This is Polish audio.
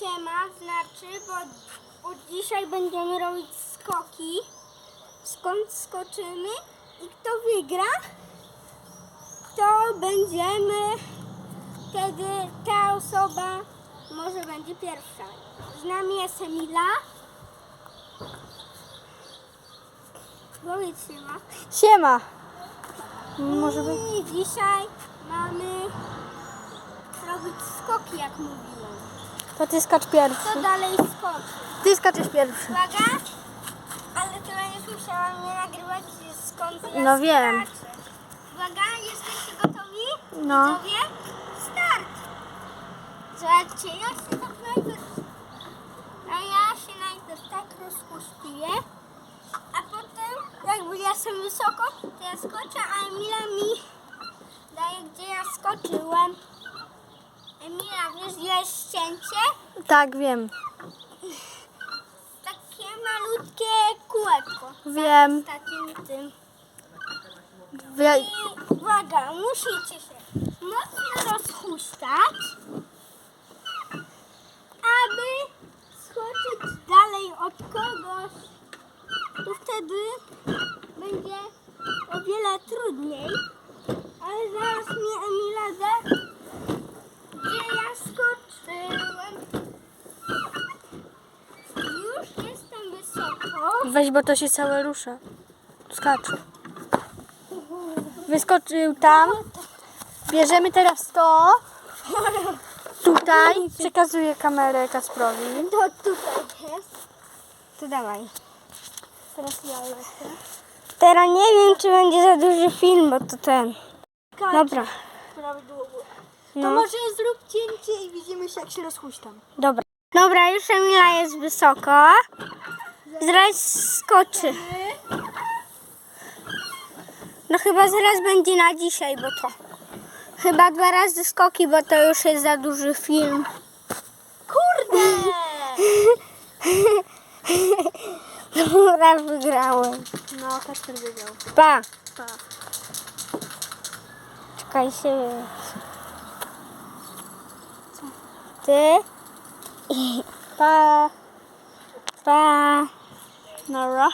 siema znaczy, bo, bo dzisiaj będziemy robić skoki. Skąd skoczymy i kto wygra, to będziemy wtedy ta osoba może będzie pierwsza. Z nami jest Emila. Powiedz siema. Siema. Może być. I dzisiaj mamy robić skoki, jak mówiłem. To ty skacz pierwszy. Kto dalej skoczy? Ty skaczesz pierwszy. Uwaga! Ale ty będziesz musiała mnie nagrywać skąd ja No wiem. skaczę. Uwaga, jesteście gotowi? No. Gotowie? Start! Zobaczcie, ja się tak najpierw... A ja się najpierw tak rozpuściję, a potem jakby ja jestem wysoko, to ja skoczę, a Emila mi daje, gdzie ja skoczyłem. Gdzie jest ścięcie? Tak, wiem. Takie malutkie kółeczko. Wiem. Z takim tym. Wie... I uwaga, musicie się mocno rozhuśtać, aby skoczyć dalej od kogoś. To wtedy będzie o wiele trudniej. Ale zaraz mnie Emila da, gdzie ja skoczyłem. Już jestem wysoko. Weź, bo to się całe rusza. Skacz. Wyskoczył tam. Bierzemy teraz to. Tutaj. Przekazuję kamerę Kasprowi. To tutaj jest. To dawaj. Teraz ja lecę. Teraz nie wiem, czy będzie za duży film, bo to ten. Dobra. Prawidłowo. No. To może zrób cięcie i widzimy się, jak się rozhuśtam. Dobra. Dobra, już Emila jest wysoko. Zaraz skoczy. No chyba zaraz będzie na dzisiaj, bo to. Chyba dwa razy skoki, bo to już jest za duży film. Kurde! Dobra, wygrałem. No, Kasper wiedział. Pa. Pa. Czekaj się. Ty. I pa. Pa. আপনারা